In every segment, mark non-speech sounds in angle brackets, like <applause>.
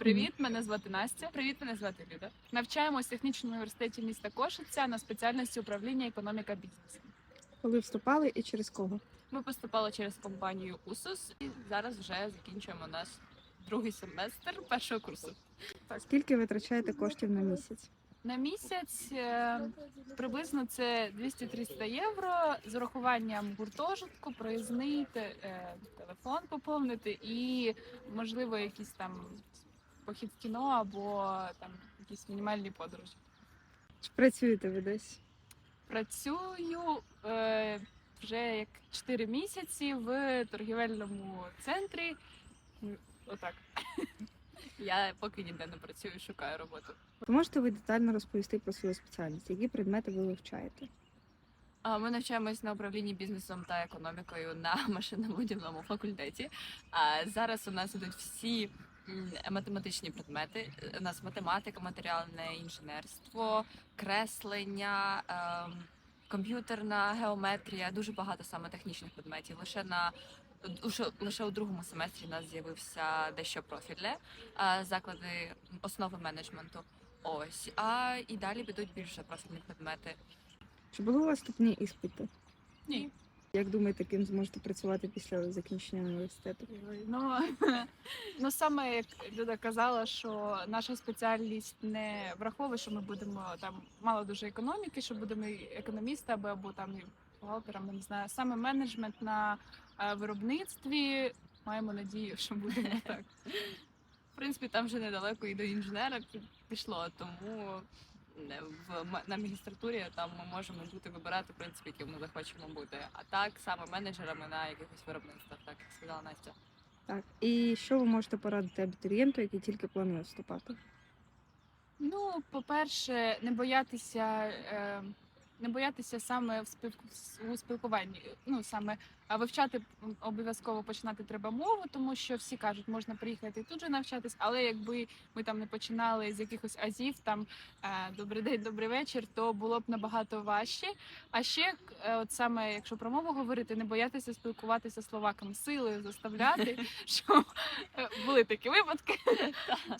Привіт, мене звати Настя. Привіт, мене звати Люда. Навчаємось в технічному університеті міста Кошиця на спеціальності управління економіка бізнесу. Коли вступали і через кого? Ми поступали через компанію УСУС і зараз вже закінчуємо наш другий семестр першого курсу. Скільки витрачаєте коштів на місяць? На місяць е, приблизно це 200-300 євро з урахуванням гуртожитку, проїзний е, телефон поповнити і можливо якийсь там похід в кіно або там якісь мінімальні подорожі. Чи працюєте ви десь? Працюю е, вже як 4 місяці в торгівельному центрі. Отак. <laughs> Я поки ніде не працюю, шукаю роботу. Можете ви детально розповісти про свою спеціальність? Які предмети ви вивчаєте? А, Ми навчаємось на управлінні бізнесом та економікою на <laughs> машинобудівному факультеті. А зараз у нас ідуть всі математичні предмети. У нас математика, матеріальне інженерство, креслення, ем, комп'ютерна геометрія, дуже багато саме технічних предметів. Лише на лише- лише у другому семестрі у нас з'явився дещо профільне заклади основи менеджменту. Ось а і далі підуть більше профільні предмети. Чи були у вас вступні іспити? Ні. Як думаєте, ким зможете працювати після закінчення університету? Ну, <laughs> ну саме як Люда казала, що наша спеціальність не враховує, що ми будемо там мало дуже економіки, що будемо економістами або там і бухгалтерами, не знаю. Саме менеджмент на е, виробництві. Маємо надію, що будемо <laughs> так. В принципі, там вже недалеко і до інженера пі- пішло, тому в м- на магістратурі там ми можемо бути вибирати в принципі, яким ми захочемо бути. А так саме менеджерами на якихось виробництвах, так як сказала Настя. Так. І що ви можете порадити абітурієнту, який тільки планує вступати? Ну, по-перше, не боятися, е, не боятися саме в спілку у спілкуванні. Ну саме а вивчати обов'язково починати треба мову, тому що всі кажуть, можна приїхати і тут же навчатись, але якби ми там не починали з якихось азів, там е, добрий день, добрий вечір, то було б набагато важче. А ще е, от саме, якщо про мову говорити, не боятися спілкуватися словаками, силою заставляти, <laughs> що е, були такі випадки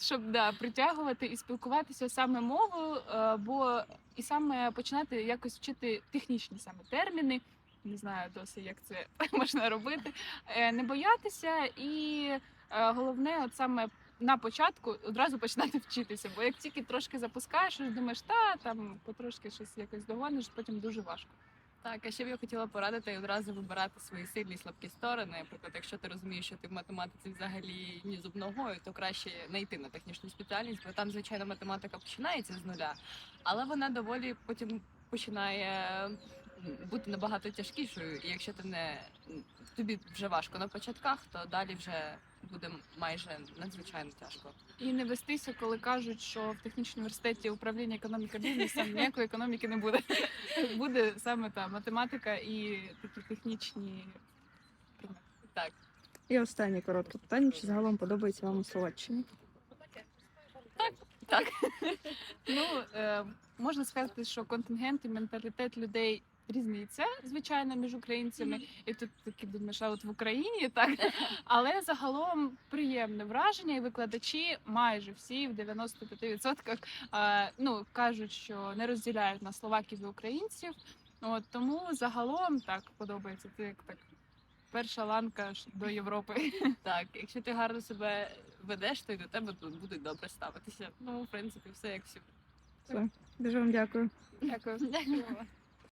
щоб да, притягувати і спілкуватися саме мовою, бо і саме починати якось вчити технічні саме терміни. Не знаю досі, як це <laughs> можна робити. Е, Не боятися, і е, головне, от саме на початку одразу починати вчитися. Бо як тільки трошки запускаєш, думаєш, та там потрошки щось якось догониш, потім дуже важко. Так, а ще б я хотіла порадити одразу вибирати свої сильні і слабкі сторони. Наприклад, якщо ти розумієш, що ти в математиці взагалі ні зуб ногою, то краще не йти на технічну спеціальність, бо там, звичайно, математика починається з нуля, але вона доволі потім починає бути набагато тяжкішою. І якщо ти не тобі вже важко на початках, то далі вже буде майже надзвичайно тяжко. І не вестися, коли кажуть, що в технічному університеті управління економіка бізнесом ніякої економіки не буде. <laughs> Буде саме та математика і такі технічні предмети. Так. І останнє коротке питання: чи загалом подобається вам у Словаччині? Так. ну, е, можна сказати, що контингент і менталітет людей різниця, звичайно, між українцями. І тут таки думаєш, а от в Україні так. <laughs> Але загалом приємне враження, і викладачі майже всі в 95% е, ну, кажуть, що не розділяють на словаків і українців. От, тому загалом так подобається. Це як так. Перша ланка до Європи. <laughs> Так, <laughs> якщо ти гарно себе ведеш, то й до тебе тут будуть добре ставитися. Ну, в принципі, все як всі. Все. Дуже вам дякую. Дякую.